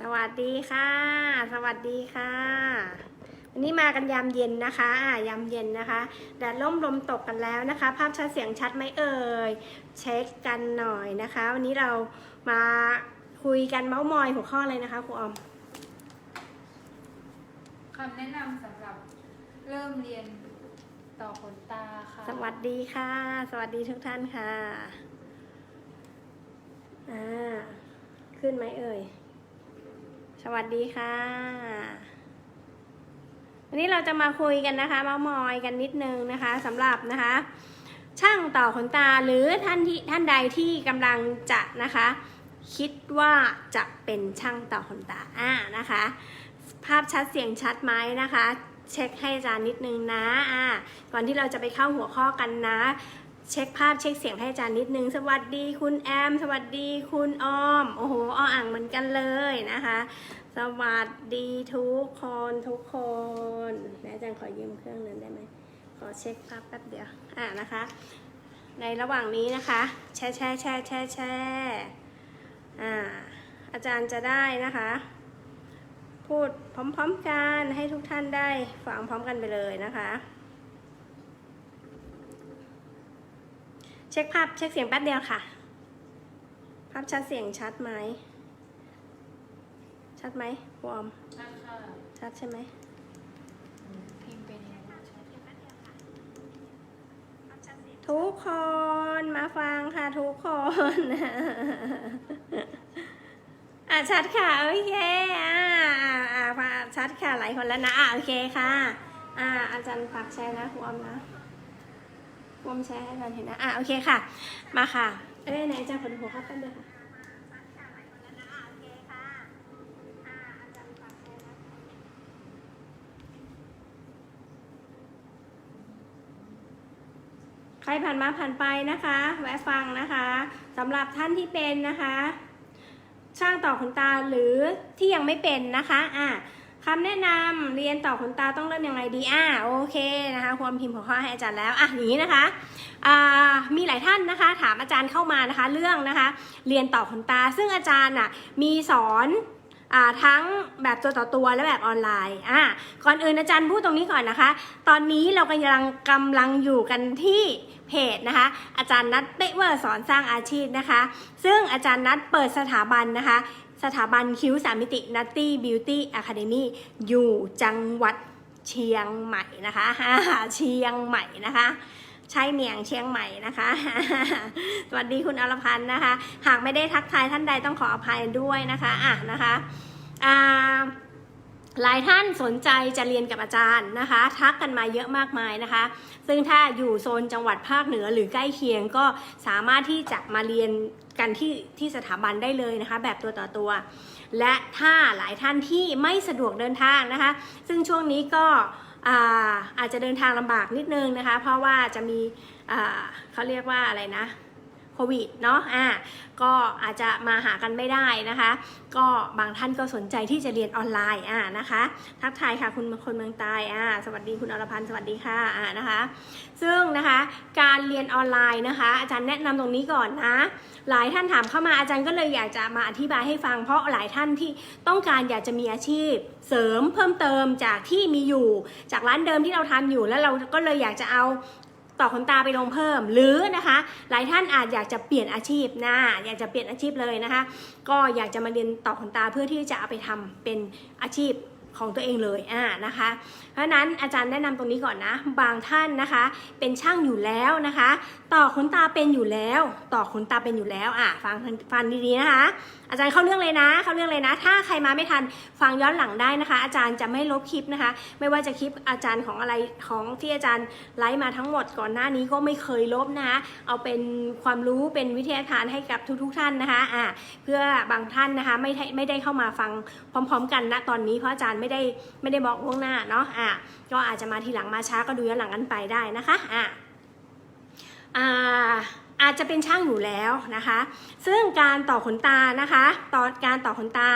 สวัสดีค่ะ สวัสดีค่ะ วันนี้มากันยามเย็นนะคะอ่ายามเย็นนะคะแดดล่มลมตกกันแล้วนะคะ ภาพชัดเสียงชัดไหมเอ่ย เช็คกันหน่อยนะคะ วันนี้เรามาคุยกันเมาส์มอยหัวข้อเลยนะคะครูออมคำแนะนำสำหรับเริ่มเรียนต่อขนตาค่ะ สวัสดีค่ะ สวัสดีทุกท่านค่ะ อ่า ขึ้นไหมเอ่ยส วัสดีค่ะ วันนี้เราจะมาคุยกันนะคะมามอยกันนิดนึงนะคะสำหรับนะคะ ช่างต่อขนตาหรือท่านที่ท่านใดที่กำลังจะนะคะ คิดว่าจะเป็นช่างต่อขนตาอ่านะคะ ภาพชัดเสียงชัดไหมนะคะ เช็คให้อาจารย์นิดนึงนะอ่าก่อนที่เราจะไปเข้าหัวข้อกันนะเช็คภาพเช็คเสียงให้อาจารย์นิดนึง สวัสดีคุณแอม สวัสดีคุณออม โอ้โหอ้ออ่างเหมือนกันเลยนะคะ สวัสดีทุกคนทุกคนนะอาจารย์ขอยืมเครื่องนั้นได้ไหม ขอเช็คภาพแป๊บเดียว อ่านะคะ ในระหว่างนี้นะคะ แช่แช่แช่แช่แช่อ่า อาจารย์จะได้นะคะ พูดพร้อมๆกันให้ทุกท่านได้ฟังพร้อมกันไปเลยนะคะ เช็คภาพเช็คเสียงแป๊บเดียวค่ะ ภาพชัดเสียงชัดไหม ชัดไหมวอร์มนั่นค่ะ ชัดใช่ไหมพิมพ์เป็นยังไงบ้างคะทุกคนมาฟังค่ะทุกคนอะชัดค่ะโอเคอ่าอ่าอ่าอ่าชัดค่ะหลายคนแล้วนะอะโอเคค่ะ อ่า อาจารย์ฝากแชร์นะครูออมนะครูออมแชร์ให้อาจารย์เห็นนะอะโอเคค่ะ มาค่ะ เอ้ยไหนอาจารย์ขอดูหัวข้อแป๊บเดียวค่ะ ใครผ่านมาผ่านไปนะคะ แวะฟังนะคะสำหรับท่านที่เป็นนะคะ ช่างต่อขนตาหรือที่ยังไม่เป็นนะคะอะคำแนะนำเรียนต่อขนตาต้องเริ่มยังไงดีอะโอเคนะคะ ความพิมพ์หัวข้อให้อาจารย์แล้วอะอย่างนี้นะคะมีหลายท่านนะคะ ถามอาจารย์เข้ามานะคะ เรื่องนะคะ เรียนต่อขนตา ซึ่งอาจารย์อะมีสอน ทั้งแบบตัวต่อตัวและแบบออนไลน์อะก่อนอื่นอาจารย์พูดตรงนี้ก่อนนะคะ ตอนนี้เรากำลังกำลังอยู่กันที่เพจนะคะ อาจารย์นัทเตเวอร์สอนสร้างอาชีพนะคะ ซึ่งอาจารย์นัทเปิดสถาบันนะคะ สถาบันคิ้วสามมิตินัตตี้บิวตี้อะคาเดมี่อยู่จังหวัดเชียงใหม่นะคะเชียงใหม่นะคะ ใช่เมียงเชียงใหม่นะคะ สวัสดีคุณอรพันธ์นะคะ หากไม่ได้ทักทายท่านใดต้องขออภัยด้วยนะคะอะนะคะอ่าหลายท่านสนใจจะเรียนกับอาจารย์นะคะ ทักกันมาเยอะมากมายนะคะ ซึ่งถ้าอยู่โซนจังหวัดภาคเหนือหรือใกล้เคียงก็สามารถที่จะมาเรียนกันที่ที่สถาบันได้เลยนะคะ แบบตัวต่อตัว และถ้าหลายท่านที่ไม่สะดวกเดินทางนะคะ ซึ่งช่วงนี้ก็ อาจจะเดินทางลำบากนิดนึงนะคะ เพราะว่าจะมีเขาเรียกว่าอะไรนะ โควิดเนาะอ่าก็อาจจะมาหากันไม่ได้นะคะ ก็บางท่านก็สนใจที่จะเรียนออนไลน์อ่านะคะ ทักทายค่ะคุณคนเมืองใต้อ่าสวัสดีคุณอรพันธ์สวัสดีค่ะอ่านะคะ ซึ่งนะคะการเรียนออนไลน์นะคะ อาจารย์แนะนำตรงนี้ก่อนนะ หลายท่านถามเข้ามาอาจารย์ก็เลยอยากจะมาอธิบายให้ฟัง เพราะหลายท่านที่ต้องการอยากจะมีอาชีพเสริมเพิ่มเติมจากที่มีอยู่ จากร้านเดิมที่เราทำอยู่แล้วเราก็เลยอยากจะเอา ต่อขนตาไปลงเพิ่ม หรือนะคะ หลายท่านอาจอยากจะเปลี่ยนอาชีพนะอยากจะเปลี่ยนอาชีพเลยนะคะ ก็อยากจะมาเรียนต่อขนตาเพื่อที่จะเอาไปทำเป็นอาชีพของตัวเองเลยอ่านะคะ เพราะฉะนั้นอาจารย์แนะนำตรงนี้ก่อนนะ บางท่านนะคะ เป็นช่างอยู่แล้วนะคะต่อขนตาเป็นอยู่แล้ว ต่อขนตาเป็นอยู่แล้วอะฟังฟังดีๆนะคะ อาจารย์เข้าเรื่องเลยนะ เข้าเรื่องเลยนะ ถ้าใครมาไม่ทันฟังย้อนหลังได้นะคะ อาจารย์จะไม่ลบคลิปนะคะ ไม่ว่าจะคลิปอาจารย์ของอะไรของที่อาจารย์ไลฟ์มาทั้งหมดก่อนหน้านี้ก็ไม่เคยลบนะคะ เอาเป็นความรู้เป็นวิทยาทานให้กับทุก ๆ ท่านนะคะอ่าเพื่อบางท่านนะคะไม่ไม่ได้เข้ามาฟังพร้อม ๆ กันณตอนนี้เพราะอาจารย์ไม่ได้ไม่ได้บอกล่วงหน้าเนาะอ่าก็อาจจะมาทีหลังมาช้าก็ดูย้อนหลังกันไปได้นะคะอ่า อ่าอาจจะเป็นช่างอยู่แล้วนะคะ ซึ่งการต่อขนตานะคะต่อการต่อขนตา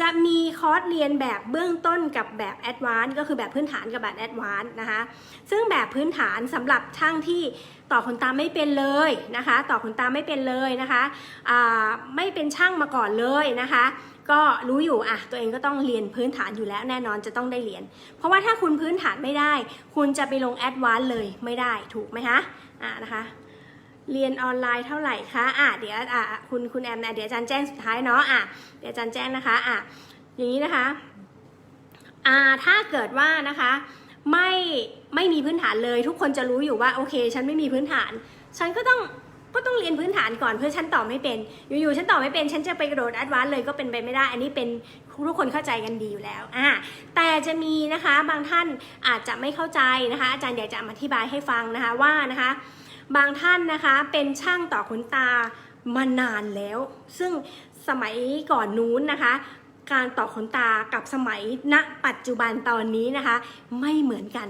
จะมีคอร์สเรียนแบบเบื้องต้นกับแบบแอดวานซ์ก็คือแบบพื้นฐานกับแบบแอดวานซ์นะคะ ซึ่งแบบพื้นฐานสำหรับช่างที่ต่อขนตาไม่เป็นเลยนะคะ ต่อขนตาไม่เป็นเลยนะคะไม่เป็นช่างมาก่อนเลยนะคะ ก็รู้อยู่อะตัวเองก็ต้องเรียนพื้นฐานอยู่แล้วแน่นอนจะต้องได้เรียน เพราะว่าถ้าคุณพื้นฐานไม่ได้ คุณจะไปลงแอดวานซ์เลยไม่ได้ถูกไหมคะ อะนะคะเรียนออนไลน์เท่าไหร่คะอะเดี๋ยวอะคุณคุณแอมนะเดี๋ยวอาจารย์แจ้งสุดท้ายเนาะอะเดี๋ยวอาจารย์แจ้งนะคะอะอย่างนี้นะคะอ่าถ้าเกิดว่านะคะไม่ไม่มีพื้นฐานเลยทุกคนจะรู้อยู่ว่าโอเค ฉันไม่มีพื้นฐาน ฉันก็ต้อง ก็ต้องเรียนพื้นฐานก่อนเพื่อฉันต่อไม่เป็น อยู่ๆฉันต่อไม่เป็นฉันจะไปกระโดดแอดวานซ์เลยก็เป็นไปไม่ได้ อันนี้เป็นทุกคนเข้าใจกันดีอยู่แล้วอะแต่จะมีนะคะบางท่านอาจจะไม่เข้าใจนะคะ อาจารย์อยากจะอธิบายให้ฟังนะคะว่านะคะ บางท่านนะคะเป็นช่างต่อขนตามานานแล้ว ซึ่งสมัยก่อนนู้นนะคะการต่อขนตากับสมัยณปัจจุบันตอนนี้นะคะ ไม่เหมือนกัน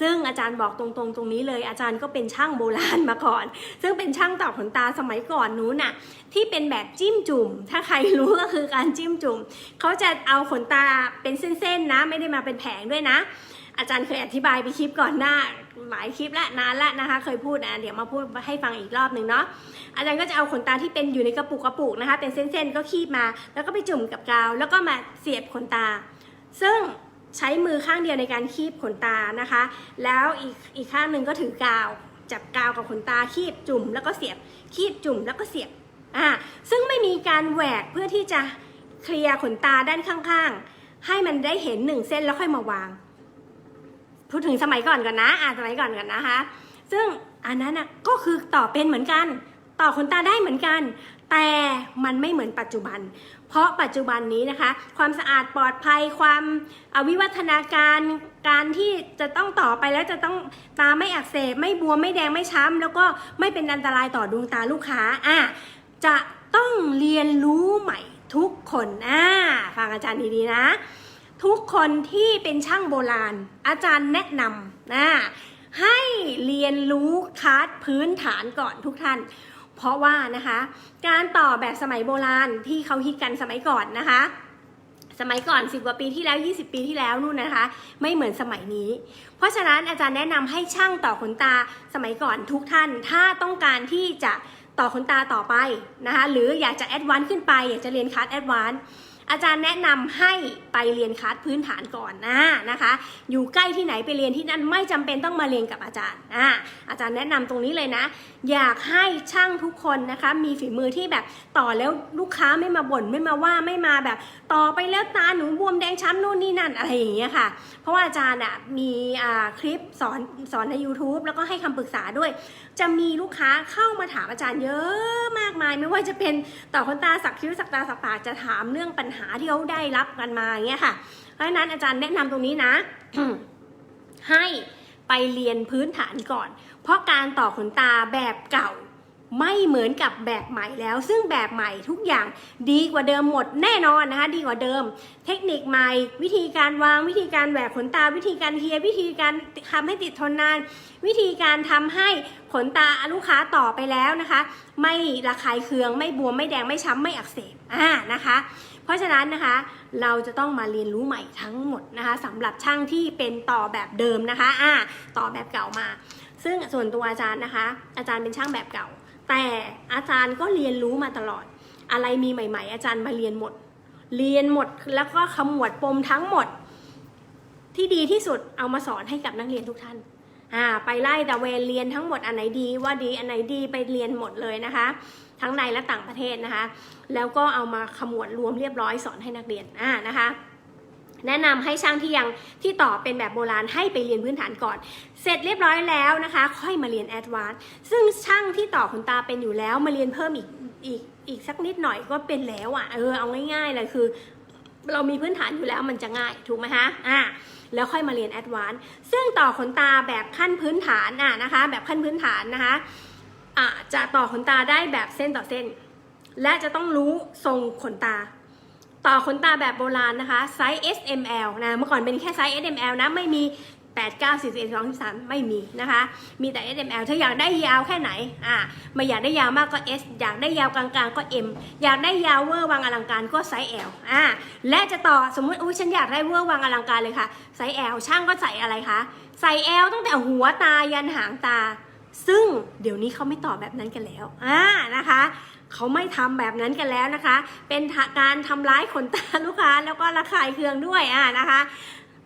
ซึ่งอาจารย์บอกตรงๆ ตรงนี้เลยอาจารย์ก็เป็นช่างโบราณมาก่อน ซึ่งเป็นช่างต่อขนตาสมัยก่อนนู้นน่ะที่เป็นแบบจิ้มจุ่ม ถ้าใครรู้ก็คือการจิ้มจุ่มเขาจะเอาขนตาเป็นเส้นๆนะ ไม่ได้มาเป็นแผงด้วยนะ อาจารย์เคยอธิบายไปคลิปก่อนหน้าหลายคลิปและนานแล้วนะคะ เคยพูดนะเดี๋ยวมาพูดให้ฟังอีกรอบหนึ่งเนาะอาจารย์ก็จะเอาขนตาที่เป็นอยู่ในกระปุกกระปุกนะคะ เป็นเส้นๆก็คีบมา แล้วก็ไปจุ่มกับกาว แล้วก็มาเสียบขนตา ซึ่ง ใช้มือข้างเดียวในการคีบขนตานะคะ แล้วอีกอีกข้างหนึ่งก็ถือกาว จับกาวกับขนตาคีบจุ่มแล้วก็เสียบ คีบจุ่มแล้วก็เสียบอ่าซึ่งไม่มีการแหวกเพื่อที่จะเคลียร์ขนตาด้านข้างๆ ให้มันได้เห็นหนึ่งเส้นแล้วค่อยมาวาง พูดถึงสมัยก่อนก่อนนะอ่าสมัยก่อนกันนะคะ ซึ่งอันนั้นน่ะก็คือต่อเป็นเหมือนกัน ต่อขนตาได้เหมือนกัน แต่มันไม่เหมือนปัจจุบัน เพราะปัจจุบันนี้นะคะ ความสะอาดปลอดภัยความอาวิวัฒนาการการที่จะต้องต่อไปแล้วจะต้องตาไม่อักเสบไม่บวมไม่แดงไม่ช้ำ แล้วก็ไม่เป็นอันตรายต่อดวงตาลูกค้าอะจะต้องเรียนรู้ใหม่ทุกคนอ่าฟังอาจารย์ดีๆนะ ทุกคนที่เป็นช่างโบราณ อาจารย์แนะนำนะให้เรียนรู้คลาสพื้นฐานก่อนทุกท่าน เพราะว่านะคะ การต่อแบบสมัยโบราณที่เขาฮิตกันสมัยก่อนนะคะ สมัยก่อน 10 กว่าปีที่แล้ว 20 ปีที่แล้วนู่นนะคะ ไม่เหมือนสมัยนี้ เพราะฉะนั้นอาจารย์แนะนำให้ช่างต่อขนตาสมัยก่อนทุกท่าน ถ้าต้องการที่จะต่อขนตาต่อไปนะคะ หรืออยากจะแอดวานซ์ขึ้นไป อยากจะเรียนคัสแอดวานซ์ อาจารย์แนะนำให้ไปเรียนคลาสพื้นฐานก่อนนะนะคะ อยู่ใกล้ที่ไหนไปเรียนที่นั่นไม่จำเป็นต้องมาเรียนกับอาจารย์อ่าอาจารย์แนะนำตรงนี้เลยนะ อยากให้ช่างทุกคนนะคะมีฝีมือที่แบบต่อแล้วลูกค้าไม่มาบ่นไม่มาว่าไม่มาแบบ ต่อไปแล้วตาหนูบวมแดงช้ำนู่นนี่นั่นอะไรอย่างเงี้ยค่ะ เพราะว่าอาจารย์อะมีคลิปสอนสอนใน YouTube แล้วก็ให้คำปรึกษาด้วย จะมีลูกค้าเข้ามาถามอาจารย์เยอะมากมาย ไม่ว่าจะเป็นต่อคนตาสักคิ้วสักตาสักปากจะถามเรื่องปัญหาหาที่เขาได้รับกันมาอย่างเงี้ยค่ะ เพราะฉะนั้นอาจารย์แนะนำตรงนี้นะ ให้ไปเรียนพื้นฐานก่อน เพราะการต่อขนตาแบบเก่าไม่เหมือนกับแบบใหม่แล้ว ซึ่งแบบใหม่ทุกอย่างดีกว่าเดิมหมดแน่นอนนะคะดีกว่าเดิม เทคนิคใหม่ วิธีการวางวิธีการแหวกขนตาวิธีการเคลียร์วิธีการทำให้ติดทนนาน วิธีการทำให้ขนตาลูกค้าต่อไปแล้วนะคะ ไม่ระคายเคืองไม่บวมไม่แดงไม่ช้ำไม่อักเสบอ่านะคะ เพราะฉะนั้นนะคะเราจะต้องมาเรียนรู้ใหม่ทั้งหมดนะคะสำหรับช่างที่เป็นต่อแบบเดิมนะคะอ่าต่อแบบเก่ามา ซึ่งส่วนตัวอาจารย์นะคะ อาจารย์เป็นช่างแบบเก่า แต่อาจารย์ก็เรียนรู้มาตลอด อะไรมีใหม่ ๆ อาจารย์มาเรียนหมด เรียนหมดแล้วก็ขมวดปมทั้งหมด ที่ดีที่สุดเอามาสอนให้กับนักเรียนทุกท่านอ่าไปไล่ตะเวนเรียนทั้งหมดอันไหนดีว่าดีอันไหนดีไปเรียนหมดเลยนะคะ ทั้งในและต่างประเทศนะคะ แล้วก็เอามาขมวดรวมเรียบร้อยสอนให้นักเรียนอ่านะคะแนะนำให้ช่างที่ยังที่ต่อเป็นแบบโบราณให้ไปเรียนพื้นฐานก่อน เสร็จเรียบร้อยแล้วนะคะ ค่อยมาเรียนแอดวานซ์ซึ่งช่างที่ต่อขนตาเป็นอยู่แล้วมาเรียนเพิ่มอีกอีกอีกสักนิดหน่อยก็เป็นแล้วอะ่ะเออเอาง่ายๆเลยคือ เรามีพื้นฐานอยู่แล้วมันจะง่ายถูกไหมคะอ่าแล้วค่อยมาเรียนแอดวานซ์ซึ่งต่อขนตาแบบขั้นพื้นฐานอะนะคะ แบบขั้นพื้นฐานนะคะ จะต่อขนตาได้แบบเส้นต่อเส้น และจะต้องรู้ทรงขนตา ต่อขนตาแบบโบราณนะคะไซส์ S M L นะเมื่อก่อนเป็นแค่ไซส์ S M L นะไม่มี 8 9 4 1 2 3 ไม่มีนะคะ มีแต่ SML ถ้าอยากได้ยาวแค่ไหนอ่าไม่อยากได้ยาวมากก็ S อยากได้ยาวกลางๆก็ M อยากได้ยาวเวอร์วังอลังการก็ไซส์ L อ่าและจะต่อสมมติอุ้ยฉันอยากได้เวอร์วังอลังการเลยค่ะไซส์ L ช่างก็ใส่อะไรคะใส่ L ตั้งแต่หัวตายันหางตา ซึ่งเดี๋ยวนี้เขาไม่ต่อแบบนั้นกันแล้วอ่านะคะเขาไม่ทำแบบนั้นกันแล้วนะคะ เป็นการทำร้ายขนตาลูกค้าแล้วก็ระคายเคืองด้วยอ่านะคะ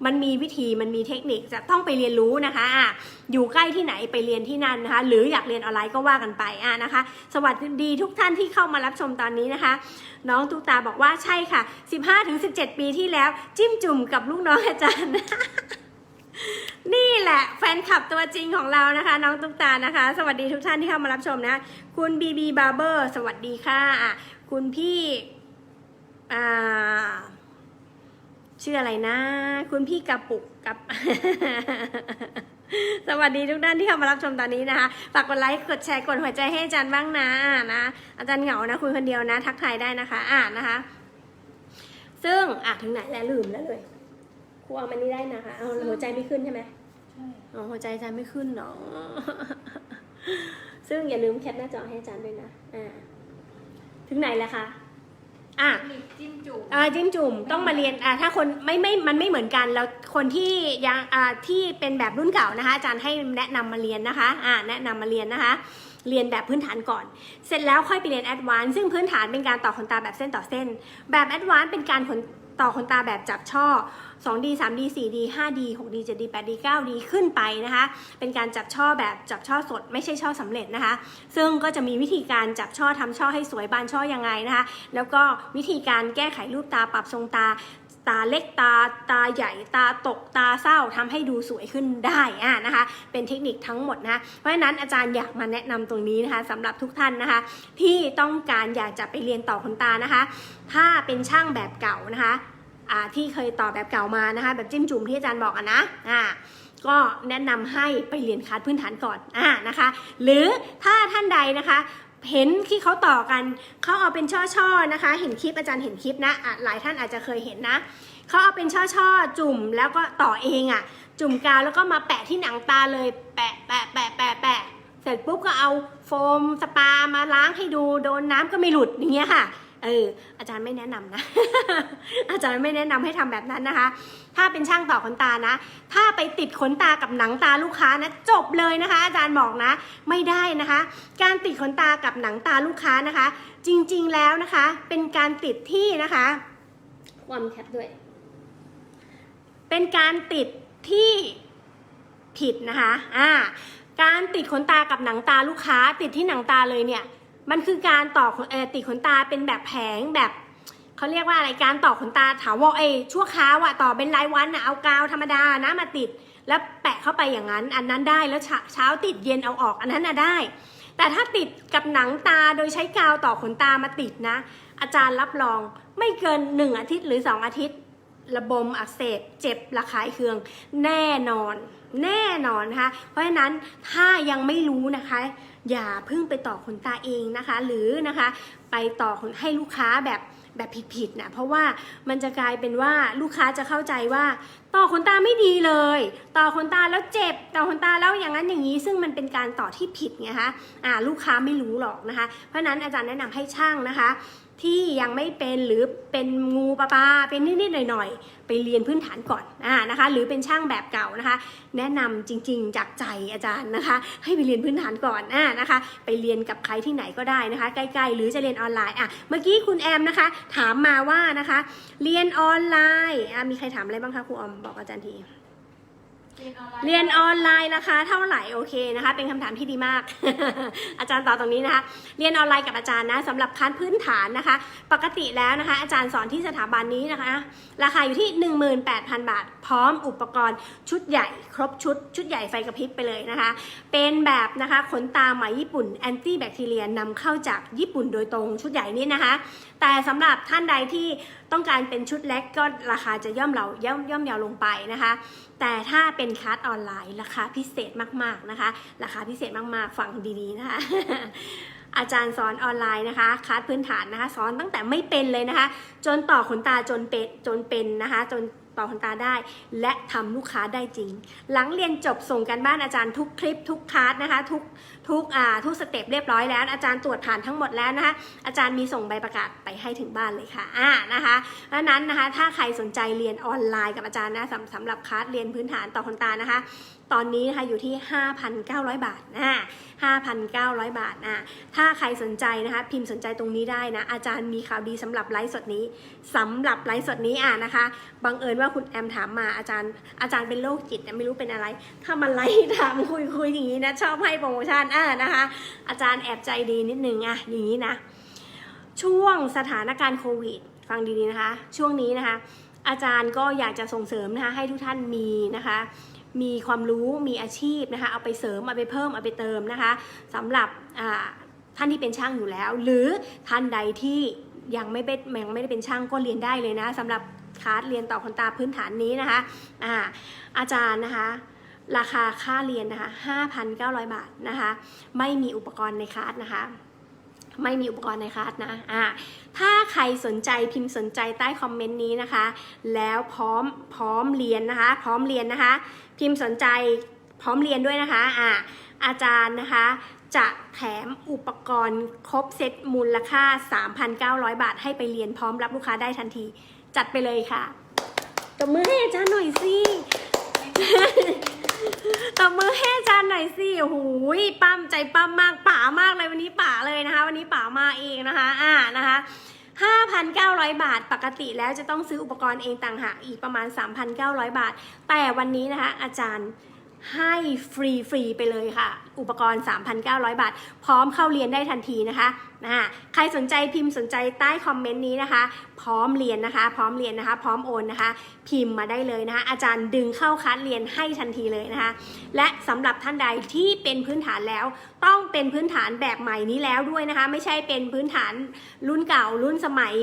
มันมีวิธีมันมีเทคนิคจะต้องไปเรียนรู้นะคะอะอยู่ใกล้ที่ไหนไปเรียนที่นั่นนะคะ หรืออยากเรียนออนไลน์ก็ว่ากันไปอะนะคะ สวัสดีทุกท่านที่เข้ามารับชมตอนนี้นะคะ น้องตุ๊กตาบอกว่าใช่ค่ะ 15-17 ปีที่แล้ว จิ้มจุ่มกับลูกน้องอาจารย์ นี่แหละแฟนคลับตัวจริงของเรานะคะ น้องตุ๊กตานะคะ สวัสดีทุกท่านที่เข้ามารับชมนะ คุณบีบีบาร์เบอร์สวัสดีค่ะคุณพี่อ่าชื่ออะไรนะ คุณพี่กระปุกกับ สวัสดีทุกท่านที่เข้ามารับชมตอนนี้นะคะ ฝากกดไลค์กดแชร์กดหัวใจให้อาจารย์บ้างนะนะ อาจารย์เหงานะคุยคนเดียวนะ ทักทายได้นะคะ อ่านนะคะ ซึ่งอะถึงไหนแล้วลืมแล้วเลย รูเอามันนี้ได้นะคะ เอาหัวใจไม่ขึ้นใช่ไหมใช่อ๋อหัวใจอาจารย์ไม่ขึ้นเนาะซึ่งอย่าลืมแคปหน้าจอให้อาจารย์ด้วยนะ อ่า ถึงไหนแล้วคะ อะเทคนิคจิ้มจุ่มอ่าจิ้มจุ่มต้องมาเรียน อ่าถ้าคนไม่ไม่ มันไม่เหมือนกัน แล้วคนที่ยัง อ่า ที่เป็นแบบรุ่นเก่านะคะ อาจารย์ให้แนะนำมาเรียนนะคะ อ่า แนะนำมาเรียนนะคะ เรียนแบบพื้นฐานก่อน เสร็จแล้วค่อยไปเรียนแอดวานซ์ ซึ่งพื้นฐานเป็นการต่อขนตาแบบเส้นต่อเส้น แบบแอดวานซ์เป็นการขน ต่อขนตาแบบจับช่อ 2D 3D 4D 5D 6D 7D 8D 9D ขึ้นไปนะคะ เป็นการจับช่อแบบจับช่อสดไม่ใช่ช่อสำเร็จนะคะ ซึ่งก็จะมีวิธีการจับช่อทำช่อให้สวยบานช่อยังไงนะคะ แล้วก็วิธีการแก้ไขรูปตาปรับทรงตา ตาเล็กตาตาใหญ่ตาตกตาเศร้าทำให้ดูสวยขึ้นได้อะนะคะ เป็นเทคนิคทั้งหมดนะะเพราะฉะนั้นอาจารย์อยากมาแนะนำตรงนี้นะคะสำหรับทุกท่านนะคะ ที่ต้องการอยากจะไปเรียนต่อขนตานะคะ ถ้าเป็นช่างแบบเก่านะคะอ่าที่เคยต่อแบบเก่ามานะคะ แบบจิ้มจุ่มที่อาจารย์บอกอะนะอ่าก็แนะนำให้ไปเรียนคลาสพื้นฐานก่อนอ่านะคะ หรือถ้าท่านใดนะคะ เห็นที่เขาต่อกัน เขาเอาเป็นช่อๆนะคะ เห็นคลิปอาจารย์เห็นคลิปนะะหลายท่านอาจจะเคยเห็นนะ เขาเอาเป็นช่อๆ จุ่มแล้วก็ต่อเองอะ่ะ จุ่มกาวแล้วก็มาแปะที่หนังตาเลย แปะแปะแปะแปะแปะเสร็จปุ๊บก็เอาโฟมสปามาล้างให้ดู โดนน้ำก็ไม่หลุดอย่างเงี้ยค่ะ เออ อาจารย์ไม่แนะนำนะ อาจารย์ไม่แนะนำให้ทำแบบนั้นนะคะ ถ้าเป็นช่างต่อขนตานะ ถ้าไปติดขนตากับหนังตาลูกค้านะจบเลยนะคะ อาจารย์บอกนะ ไม่ได้นะคะ การติดขนตากับหนังตาลูกค้านะคะ จริงๆแล้วนะคะ เป็นการติดที่นะคะ ความแคปด้วย เป็นการติดที่ผิดนะคะอ่าการติดขนตากับหนังตาลูกค้า ติดที่หนังตาเลยเนี่ยมันคือการต่อขนเอ่อติดขนตาเป็นแบบแผงแบบ เขาเรียกว่าอะไรการต่อขนตาถาวรเอชั่วคราวอะต่อเป็นรายวันอะเอากาวธรรมดานะมาติด แล้วแปะเข้าไปอย่างนั้น อันนั้นได้แล้วเช้าชาติดเย็นเอาออกอันนั้นน่ะได้ แต่ถ้าติดกับหนังตาโดยใช้กาวต่อขนตามาติดนะ อาจารย์รับรองไม่เกินหนึ่งอาทิตย์หรือสองอาทิตย์ ระบมอักเสบเจ็บระคายเคือง แน่นอน แน่นอนนะคะเพราะฉะนั้นถ้ายังไม่รู้นะคะอย่าเพิ่งไปต่อขนตาเองนะคะ หรือนะคะ ไปต่อขนให้ลูกค้าแบบ แบบผิดๆนะเพราะว่ามันจะกลายเป็นว่าลูกค้าจะเข้าใจว่า ต่อขนตาไม่ดีเลย ต่อขนตาแล้วเจ็บ ต่อขนตาแล้วอย่างนั้นอย่างนี้ ซึ่งมันเป็นการต่อที่ผิดไงคะอ่าลูกค้าไม่รู้หรอกนะคะ เพราะฉะนั้นอาจารย์แนะนำให้ช่างนะคะ ที่ยังไม่เป็นหรือเป็นงูปลาปลาเป็นนิดๆหน่อยๆ ไปเรียนพื้นฐานก่อนอ่านะคะ หรือเป็นช่างแบบเก่านะคะ แนะนำจริงๆจากใจอาจารย์นะคะ ให้ไปเรียนพื้นฐานก่อนอ่านะคะ ไปเรียนกับใครที่ไหนก็ได้นะคะ ใกล้ๆ หรือจะเรียนออนไลน์อะเมื่อกี้คุณแอมนะคะ ถามมาว่านะคะ เรียนออนไลน์อะมีใครถามอะไรบ้างคะครูออมบอกอาจารย์ที เรียนออนไลน์ราคาเท่าไหร่โอเคนะคะ เป็นคำถามที่ดีมาก อาจารย์ตอบตรงนี้นะคะ เรียนออนไลน์กับอาจารย์นะสำหรับคันพื้นฐานนะคะ ปกติแล้วนะคะ อาจารย์สอนที่สถาบันนี้นะคะ ราคาอยู่ที่ 18,000 บาท พร้อมอุปกรณ์ชุดใหญ่ ครบชุด ชุดใหญ่ไฟกระพริบไปเลยนะคะ เป็นแบบนะคะขนตาไหมญี่ปุ่นแอนตี้แบคทีเรียนำเข้าจากญี่ปุ่นโดยตรงชุดใหญ่นี้นะคะ แต่สำหรับท่านใดที่ต้องการเป็นชุดเล็กก็ราคาจะย่อมเราย่อมย่อมยาวลงไปนะคะ แต่ถ้าเป็นคัสออนไลน์ราคาพิเศษมากๆนะคะ ราคาพิเศษมากๆฟังดีๆนะคะอาจารย์สอนออนไลน์นะคะคัสพื้นฐานนะคะสอนตั้งแต่ไม่เป็นเลยนะคะ จนต่อขนตาจนเป็นจนเป็นนะคะ จน ต่อขนตาได้ และทำลูกค้าได้จริง หลังเรียนจบส่งกันบ้านอาจารย์ทุกคลิปทุกคลาสนะคะ ทุกทุกอ่าทุกสเต็ปเรียบร้อยแล้วอาจารย์ตรวจผ่านทั้งหมดแล้วนะคะอาจารย์มีส่งใบประกาศไปให้ถึงบ้านเลยค่ะอ่านะคะดังนั้นนะคะถ้าใครสนใจเรียนออนไลน์กับอาจารย์นะสำสำหรับคลาสเรียนพื้นฐานต่อขนตานะคะ ตอนนี้นะคะอยู่ที่ 5,900 บาทนะ5,900 บาทนะถ้าใครสนใจนะคะพิมพ์สนใจตรงนี้ได้นะ อาจารย์มีข่าวดีสำหรับไลฟ์สดนี้สำหรับไลฟ์สดนี้อะนะคะบังเอิญว่าคุณแอมถามมาอาจารย์อาจารย์เป็นโรคจิตไม่รู้เป็นอะไร ถ้ามันไลฟ์ถามคุยคุยอย่างนี้นะชอบให้โปรโมชั่นอะนะคะ อาจารย์แอบใจดีนิดนึงอะอย่างนี้นะช่วงสถานการณ์โควิด ฟังดีๆนะคะ ช่วงนี้นะคะ อาจารย์ก็อยากจะส่งเสริมนะคะให้ทุกท่านมีนะคะ มีความรู้มีอาชีพนะคะเอาไปเสริมเอาไปเพิ่มเอาไปเติมนะคะสำหรับท่านที่เป็นช่างอยู่แล้ว หรือท่านใดที่ยังไม่เป็นยังไม่ได้เป็นช่างก็เรียนได้เลยนะสำหรับคลาสเรียนต่อขนตาพื้นฐานนี้นะคะอ่าอาจารย์นะคะราคาค่าเรียนนะคะ5,900 บาทนะคะไม่มีอุปกรณ์ในคลาสนะคะ ไม่มีอุปกรณ์ในคลาสนะอ่าถ้าใครสนใจพิมพ์สนใจใต้คอมเมนต์นี้นะคะ แล้วพร้อมพร้อมเรียนนะคะ พร้อมเรียนนะคะ พิมพ์สนใจพร้อมเรียนด้วยนะคะอ่าอาจารย์นะคะจะแถมอุปกรณ์ครบเซตมูลค่า 3,900 บาทให้ไปเรียนพร้อมรับลูกค้าได้ทันที จัดไปเลยค่ะตบมือให้อาจารย์หน่อยสิ ตบมือให้อาจารย์หน่อยสิโอ้โหปั้มใจปั้มมากป๋ามากเลยวันนี้ป๋าเลยนะคะ วันนี้ป๋ามาเองนะคะ อ่านะคะ5,900 บาทปกติแล้วจะต้องซื้ออุปกรณ์เองต่างหากอีกประมาณ 3,900 บาท แต่วันนี้นะคะ อาจารย์ให้ฟรีฟรีไปเลยค่ะ อุปกรณ์ 3,900 บาท พร้อมเข้าเรียนได้ทันทีนะคะ อ่าใครสนใจพิมพ์สนใจใต้คอมเมนต์นี้นะคะ พร้อมเรียนนะคะ พร้อมเรียนนะคะ พร้อมโอนนะคะ พิมพ์มาได้เลยนะคะ อาจารย์ดึงเข้าคัดเรียนให้ทันทีเลยนะคะ และสำหรับท่านใดที่เป็นพื้นฐานแล้ว ต้องเป็นพื้นฐานแบบใหม่นี้แล้วด้วยนะคะ ไม่ใช่เป็นพื้นฐานรุ่นเก่ารุ่นสมัย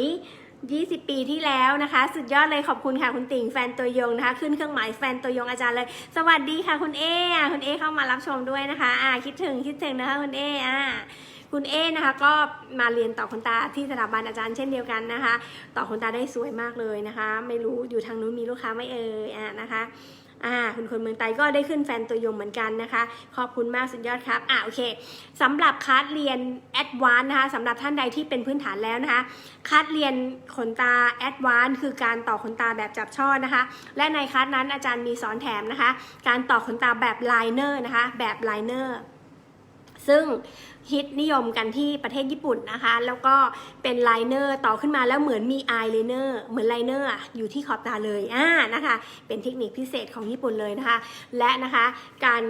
20 ปีที่แล้วนะคะ สุดยอดเลยขอบคุณค่ะคุณติ่งแฟนตัวยงนะคะ ขึ้นเครื่องหมายแฟนตัวยงอาจารย์เลย สวัสดีค่ะคุณเอคุณเอเข้ามารับชมด้วยนะคะ อ่าคิดถึงคิดถึงนะคะคุณเออ่า คุณเอนะคะก็มาเรียนต่อขนตาที่สถาบันอาจารย์เช่นเดียวกันนะคะ ต่อขนตาได้สวยมากเลยนะคะ ไม่รู้อยู่ทางนู้นมีลูกค้าไม่เอ่ยอ่านะคะอ่าคุณคนเมืองไทยก็ได้ขึ้นแฟนตัวยงเหมือนกันนะคะ ขอบคุณมากสุดยอดครับอ่าโอเคสำหรับคลาสเรียนแอดวานนะคะสำหรับท่านใดที่เป็นพื้นฐานแล้วนะคะคลาสเรียนขนตาแอดวานคือการต่อขนตาแบบจับช่อนะคะ และในคลาสนั้นอาจารย์มีสอนแถมนะคะ การต่อขนตาแบบไลเนอร์นะคะ แบบไลเนอร์ซึ่ง ฮิตนิยมกันที่ประเทศญี่ปุ่นนะคะ แล้วก็เป็นไลเนอร์ต่อขึ้นมาแล้วเหมือนมีอายไลเนอร์เหมือนไลเนอร์อยู่ที่ขอบตาเลยอ่านะคะ เป็นเทคนิคพิเศษของญี่ปุ่นเลยนะคะ และนะคะการ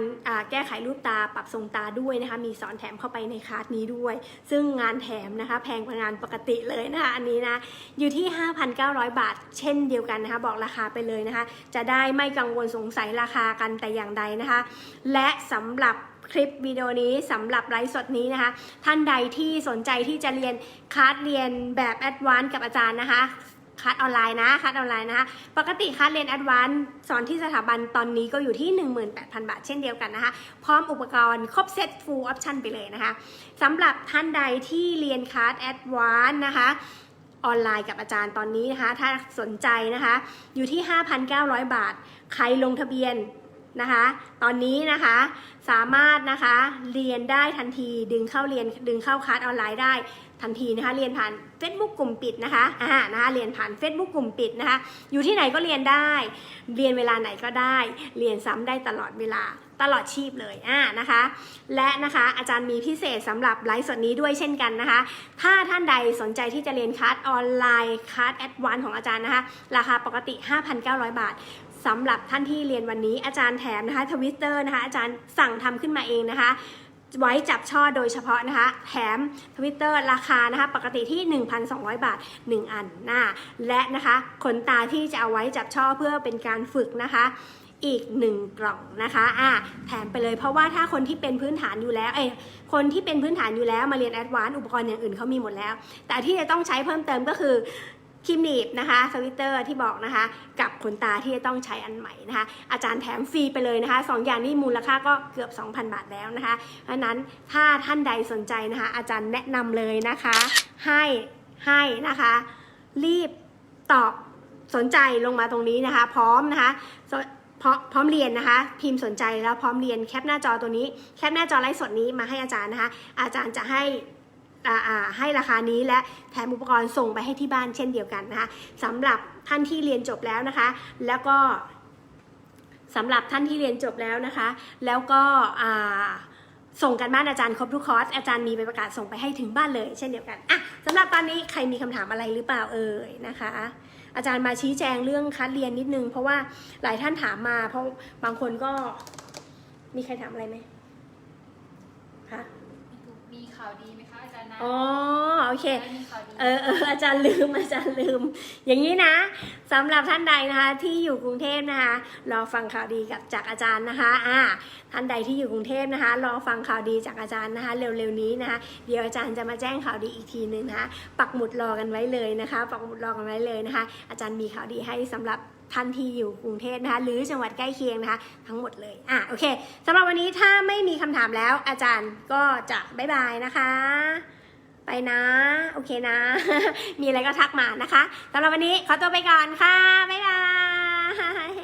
แก้ไขรูปตาปรับทรงตาด้วยนะคะ มีสอนแถมเข้าไปในคลาสนี้ด้วย ซึ่งงานแถมนะคะ แพงกว่างานปกติเลยนะคะอันนี้นะอยู่ที่ 5,900 บาท เช่นเดียวกันนะคะ บอกราคาไปเลยนะคะ จะได้ไม่กังวลสงสัยราคากันแต่อย่างใดนะคะ และสำหรับ คลิปวิดีโอนี้สำหรับไลฟ์สดนี้นะคะ ท่านใดที่สนใจที่จะเรียนคลาสเรียนแบบแอดวานซ์กับอาจารย์นะคะคลาสออนไลน์นะคลาสออนไลน์นะคะ ปกติคลาสเรียนแอดวานซ์สอนที่สถาบันตอนนี้ก็อยู่ที่ 18,000 บาทเช่นเดียวกันนะคะ พร้อมอุปกรณ์ครบเซต full option ไปเลยนะคะสำหรับท่านใดที่เรียนคลาสแอดวานซ์นะคะ ออนไลน์กับอาจารย์ตอนนี้นะคะ ถ้าสนใจนะคะ อยู่ที่ 5,900 บาท ใครลงทะเบียน นะคะ ตอนนี้นะคะสามารถนะคะเรียนได้ทันทีดึงเข้าเรียนดึงเข้าคลาสออนไลน์ได้ทันทีนะคะเรียนผ่าน Facebook กลุ่มปิดนะคะอ่านะคะเรียนผ่าน Facebook กลุ่มปิดนะคะ อยู่ที่ไหนก็เรียนได้ เรียนเวลาไหนก็ได้ เรียนซ้ำได้ตลอดเวลาตลอดชีพเลยอ่านะคะ และนะคะอาจารย์มีพิเศษสำหรับไลฟ์สดนี้ด้วยเช่นกันนะคะ ถ้าท่านใดสนใจที่จะเรียนคลาสออนไลน์คลาสแอดวานของอาจารย์นะคะ ราคาปกติ 5,900 บาท สำหรับท่านที่เรียนวันนี้อาจารย์แถมนะคะทวิตเตอร์นะคะอาจารย์สั่งทำขึ้นมาเองนะคะไว้จับช่อโดยเฉพาะนะคะ แถมทวิตเตอร์ราคานะคะ ปกติที่ 1,200 บาท 1 อันนะและนะคะขนตาที่จะเอาไว้จับช่อเพื่อเป็นการฝึกนะคะ อีก 1 กล่องนะคะอ่าแถมไปเลยเพราะว่าถ้าคนที่เป็นพื้นฐานอยู่แล้วเอ้คนที่เป็นพื้นฐานอยู่แล้วมาเรียนแอดวานซ์อุปกรณ์อย่างอื่นเขามีหมดแล้ว แต่ที่จะต้องใช้เพิ่มเติมก็คือ ครีมหนีบนะคะสวิตเตอร์ที่บอกนะคะ กับขนตาที่จะต้องใช้อันใหม่นะคะ อาจารย์แถมฟรีไปเลยนะคะสองอย่างนี้มูลค่าก็เกือบ 2,000 บาทแล้วนะคะเพราะนั้นถ้าท่านใดสนใจนะคะ อาจารย์แนะนำเลยนะคะ ให้ให้นะคะ รีบตอบสนใจลงมาตรงนี้นะคะ พร้อมนะคะพร้อมพร้อมเรียนนะคะ พิมพ์สนใจแล้วพร้อมเรียนแคปหน้าจอตัวนี้ แคปหน้าจอไลฟ์สดนี้มาให้อาจารย์นะคะ อาจารย์จะให้ ให้ราคานี้และแถมอุปกรณ์ส่งไปให้ที่บ้านเช่นเดียวกันนะคะสำหรับท่านที่เรียนจบแล้วนะคะ แล้วก็สำหรับท่านที่เรียนจบแล้วนะคะ แล้วก็ส่งกันบ้านอาจารย์ครบทุกคอร์สอาจารย์มีใบประกาศส่งไปให้ถึงบ้านเลย เช่นเดียวกันอะสำหรับตอนนี้ใครมีคำถามอะไรหรือเปล่าเอ่ยนะคะ อาจารย์มาชี้แจงเรื่องคัดเรียนนิดนึง เพราะว่าหลายท่านถามมา เพราะบางคนก็มีใครถามอะไรไหมคะมีข่าวดี นะ อ๋อโอเคได้มีข่าวดีเออเอออาจารย์ลืมอาจารย์ลืม อย่างนี้นะสำหรับท่านใดนะคะที่อยู่กรุงเทพนะคะรอฟังข่าวดีกับจากอาจารย์นะคะอ่าท่านใดที่อยู่กรุงเทพนะคะรอฟังข่าวดีจากอาจารย์นะคะ เร็วๆนี้นะคะเดี๋ยวอาจารย์จะมาแจ้งข่าวดีอีกทีหนึ่งนะคะปักหมุดรอกันไว้เลยนะคะ ปักหมุดรอกันไว้เลยนะคะ อาจารย์มีข่าวดีให้สำหรับท่านที่อยู่กรุงเทพนะคะหรือจังหวัดใกล้เคียงนะคะทั้งหมดเลยอะโอเคสำหรับวันนี้ถ้าไม่มีคำถามแล้วอาจารย์ก็จะบ๊ายบายนะคะ ไปนะ โอเคนะ มีอะไรก็ทักมานะคะสำหรับวันนี้ขอตัวไปก่อนค่ะ บ๊ายบาย